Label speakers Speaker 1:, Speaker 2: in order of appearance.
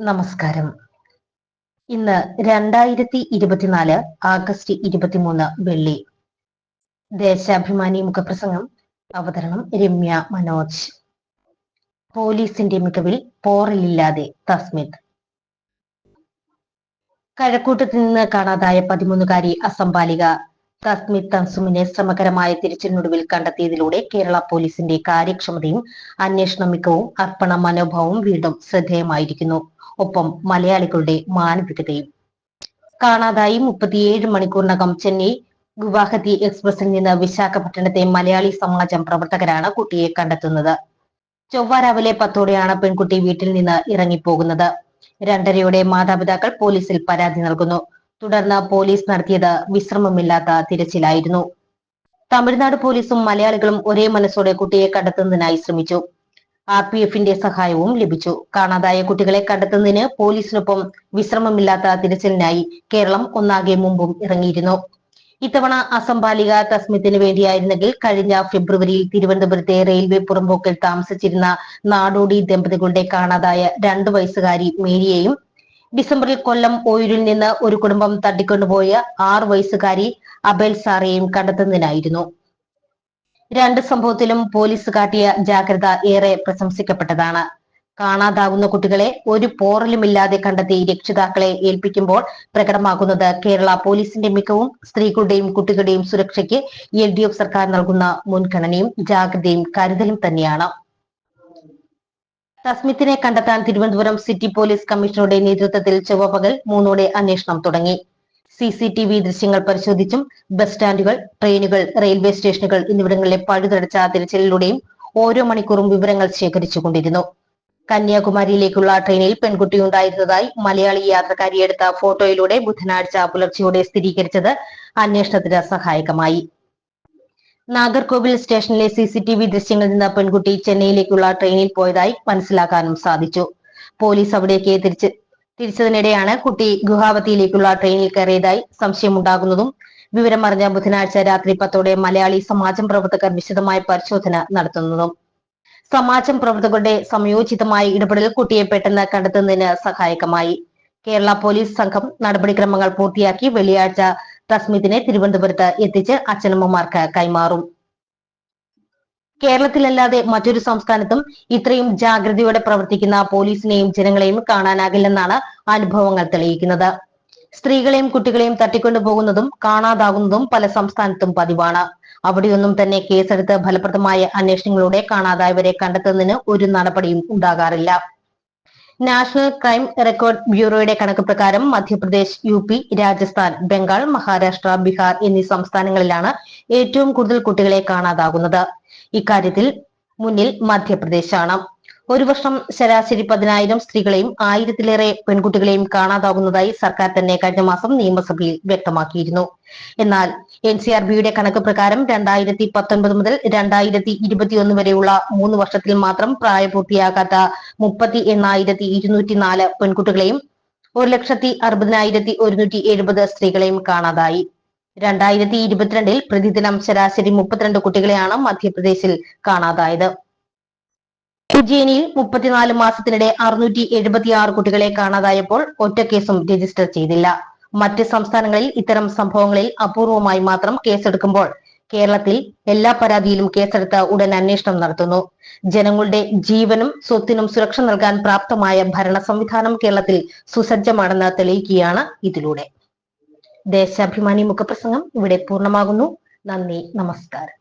Speaker 1: നമസ്കാരം. ഇന്ന് രണ്ടായിരത്തി ഇരുപത്തിനാല് ആഗസ്റ്റ് ഇരുപത്തിമൂന്ന് വെള്ളി. ദേശാഭിമാനി മുഖപ്രസംഗം അവതരണം രമ്യ മനോജ്. പോലീസിന്റെ മികവിൽ പോറലില്ലാതെ തസ്മിത്. കഴക്കൂട്ടത്ത് നിന്ന് കാണാതായ പതിമൂന്നുകാരി അസംബാലിക തസ്മിത് തൻസുമിനെ ശ്രമകരമായ തിരിച്ചിനൊടുവിൽ കണ്ടെത്തിയതിലൂടെ കേരള പോലീസിന്റെ കാര്യക്ഷമതയും അന്വേഷണ മികവും അർപ്പണ മനോഭാവവും വീണ്ടും ശ്രദ്ധേയമായിരിക്കുന്നു. ഒപ്പം മലയാളികളുടെ മാനവികതയും കാണാതായി മുപ്പത്തിയേഴ് മണിക്കൂറിനകം ചെന്നൈ ഗുവാഹത്തി എക്സ്പ്രസിൽ നിന്ന് വിശാഖപട്ടണത്തെ മലയാളി സമാജം പ്രവർത്തകരാണ് കുട്ടിയെ കണ്ടെത്തുന്നത്. ചൊവ്വ രാവിലെ പത്തോടെയാണ് പെൺകുട്ടി വീട്ടിൽ നിന്ന് ഇറങ്ങിപ്പോകുന്നത്. രണ്ടരയോടെ മാതാപിതാക്കൾ പോലീസിൽ പരാതി നൽകുന്നു. തുടർന്ന് പോലീസ് നടത്തിയത് വിശ്രമമില്ലാത്ത തിരച്ചിലായിരുന്നു. തമിഴ്നാട് പോലീസും മലയാളികളും ഒരേ മനസ്സോടെ കുട്ടിയെ കണ്ടെത്തുന്നതിനായി ശ്രമിച്ചു. ആർ പി എഫിന്റെ സഹായവും ലഭിച്ചു. കാണാതായ കുട്ടികളെ കണ്ടെത്തുന്നതിന് പോലീസിനൊപ്പം വിശ്രമമില്ലാത്ത തിരച്ചിലിനായി കേരളം ഒന്നാകെ മുമ്പും ഇറങ്ങിയിരുന്നു. ഇത്തവണ അസംബാലിക തസ്മിത്തിന് വേണ്ടിയായിരുന്നെങ്കിൽ കഴിഞ്ഞ ഫെബ്രുവരിയിൽ തിരുവനന്തപുരത്തെ റെയിൽവേ പുറമ്പോക്കിൽ താമസിച്ചിരുന്ന നാടോടി ദമ്പതികളുടെ കാണാതായ രണ്ട് വയസ്സുകാരി മേരിയെയും ഡിസംബറിൽ കൊല്ലം ഓയൂരിൽ നിന്ന് ഒരു കുടുംബം തട്ടിക്കൊണ്ടുപോയ ആറ് വയസ്സുകാരി അബേൽ സാറയും കണ്ടെത്തുന്നതിനായിരുന്നു. രണ്ട് സംഭവത്തിലും പോലീസ് കാട്ടിയ ജാഗ്രത ഏറെ പ്രശംസിക്കപ്പെട്ടതാണ്. കാണാതാവുന്ന കുട്ടികളെ ഒരു പോറലുമില്ലാതെ കണ്ടെത്തി രക്ഷിതാക്കളെ ഏൽപ്പിക്കുമ്പോൾ പ്രകടമാകുന്നത് കേരള പോലീസിന്റെ മികവും സ്ത്രീകളുടെയും കുട്ടികളുടെയും സുരക്ഷയ്ക്ക് എൽ സർക്കാർ നൽകുന്ന മുൻഗണനയും ജാഗ്രതയും കരുതലും തന്നെയാണ്. തസ്മിത്തിനെ കണ്ടെത്താൻ തിരുവനന്തപുരം സിറ്റി പോലീസ് കമ്മീഷണറുടെ നേതൃത്വത്തിൽ ചൊവ്വപകൽ മൂന്നോടെ അന്വേഷണം തുടങ്ങി. സി സി ടി വി ദൃശ്യങ്ങൾ പരിശോധിച്ചും ബസ് സ്റ്റാൻഡുകൾ ട്രെയിനുകൾ റെയിൽവേ സ്റ്റേഷനുകൾ എന്നിവിടങ്ങളിലെ പഴുതടച്ച തിരച്ചിലിലൂടെയും ഓരോ മണിക്കൂറും വിവരങ്ങൾ ശേഖരിച്ചുകൊണ്ടിരുന്നു. കന്യാകുമാരിയിലേക്കുള്ള ട്രെയിനിൽ പെൺകുട്ടി ഉണ്ടായിരുന്നതായി മലയാളി യാത്രക്കാരി എടുത്ത ഫോട്ടോയിലൂടെ ബുധനാഴ്ച പുലർച്ചെയോടെ സ്ഥിരീകരിച്ചത് അന്വേഷണത്തിന് സഹായകമായി. നാഗർകോവിൽ സ്റ്റേഷനിലെ സി സി ടി വി ദൃശ്യങ്ങളിൽ നിന്ന് പെൺകുട്ടി ചെന്നൈയിലേക്കുള്ള ട്രെയിനിൽ പോയതായി മനസ്സിലാക്കാനും സാധിച്ചു. പോലീസ് അവിടേക്ക് തിരിച്ച് തിരിച്ചതിനിടെയാണ് കുട്ടി ഗുഹാവത്തിയിലേക്കുള്ള ട്രെയിനിൽ കയറിയതായി സംശയമുണ്ടാകുന്നതും വിവരം അറിഞ്ഞ ബുധനാഴ്ച രാത്രി പത്തോടെ മലയാളി സമാജം പ്രവർത്തകർ വിശദമായ പരിശോധന നടത്തുന്നതും. സമാജം പ്രവർത്തകരുടെ സമയോചിതമായ ഇടപെടൽ കുട്ടിയെ പെട്ടെന്ന് കണ്ടെത്തുന്നതിന് സഹായകമായി. കേരള പോലീസ് സംഘം നടപടിക്രമങ്ങൾ പൂർത്തിയാക്കി വെള്ളിയാഴ്ച തസ്മിത്തിനെ തിരുവനന്തപുരത്ത് എത്തിച്ച് അച്ഛനമ്മമാർക്ക് കൈമാറും. കേരളത്തിലല്ലാതെ മറ്റൊരു സംസ്ഥാനത്തും ഇത്രയും ജാഗ്രതയോടെ പ്രവർത്തിക്കുന്ന പോലീസിനെയും ജനങ്ങളെയും കാണാനാകില്ലെന്നാണ് അനുഭവങ്ങൾ തെളിയിക്കുന്നത്. സ്ത്രീകളെയും കുട്ടികളെയും തട്ടിക്കൊണ്ടുപോകുന്നതും കാണാതാകുന്നതും പല സംസ്ഥാനത്തും പതിവാണ്. അവിടെയൊന്നും തന്നെ കേസെടുത്ത് ഫലപ്രദമായ അന്വേഷണങ്ങളിലൂടെ കാണാതായവരെ കണ്ടെത്തുന്നതിന് ഒരു നടപടിയും ഉണ്ടാകാറില്ല. നാഷണൽ ക്രൈം റെക്കോർഡ് ബ്യൂറോയുടെ കണക്ക് പ്രകാരം മധ്യപ്രദേശ് യു പി രാജസ്ഥാൻ ബംഗാൾ മഹാരാഷ്ട്ര ബീഹാർ എന്നീ സംസ്ഥാനങ്ങളിലാണ് ഏറ്റവും കൂടുതൽ കുട്ടികളെ കാണാതാകുന്നത്. ഇക്കാര്യത്തിൽ മുന്നിൽ മധ്യപ്രദേശാണ്. ഒരു വർഷം ശരാശരി പതിനായിരം സ്ത്രീകളെയും ആയിരത്തിലേറെ പെൺകുട്ടികളെയും കാണാതാകുന്നതായി സർക്കാർ തന്നെ കഴിഞ്ഞ മാസം നിയമസഭയിൽ വ്യക്തമാക്കിയിരുന്നു. എന്നാൽ എൻ സി ആർ ബിയുടെ കണക്ക് പ്രകാരം രണ്ടായിരത്തി പത്തൊൻപത് മുതൽ രണ്ടായിരത്തി ഇരുപത്തിയൊന്ന് വരെയുള്ള മൂന്ന് വർഷത്തിൽ മാത്രം പ്രായപൂർത്തിയാകാത്ത മുപ്പത്തി എണ്ണായിരത്തി ഇരുന്നൂറ്റി നാല് പെൺകുട്ടികളെയും ഒരു ലക്ഷത്തി അറുപതിനായിരത്തി ഒരുന്നൂറ്റി എഴുപത് സ്ത്രീകളെയും കാണാതായി. രണ്ടായിരത്തി ഇരുപത്തിരണ്ടിൽ പ്രതിദിനം ശരാശരി മുപ്പത്തിരണ്ട് കുട്ടികളെയാണ് മധ്യപ്രദേശിൽ കാണാതായത്. ഉജ്ജയിനിയിൽ മുപ്പത്തിനാല് മാസത്തിനിടെ അറുന്നൂറ്റി എഴുപത്തി ആറ് കുട്ടികളെ കാണാതായപ്പോൾ ഒറ്റ കേസും രജിസ്റ്റർ ചെയ്തില്ല. മറ്റ് സംസ്ഥാനങ്ങളിൽ ഇത്തരം സംഭവങ്ങളിൽ അപൂർവമായി മാത്രം കേസെടുക്കുമ്പോൾ കേരളത്തിൽ എല്ലാ പരാതിയിലും കേസെടുത്ത് ഉടൻ അന്വേഷണം നടത്തുന്നു. ജനങ്ങളുടെ ജീവനും സ്വത്തിനും സുരക്ഷ നൽകാൻ പ്രാപ്തമായ ഭരണ സംവിധാനം കേരളത്തിൽ സുസജ്ജമാണെന്ന് തെളിയിക്കുകയാണ് ഇതിലൂടെ. ദേശാഭിമാനി മുഖപ്രസംഗം ഇവിടെ പൂർണമാകുന്നു. നന്ദി നമസ്കാരം.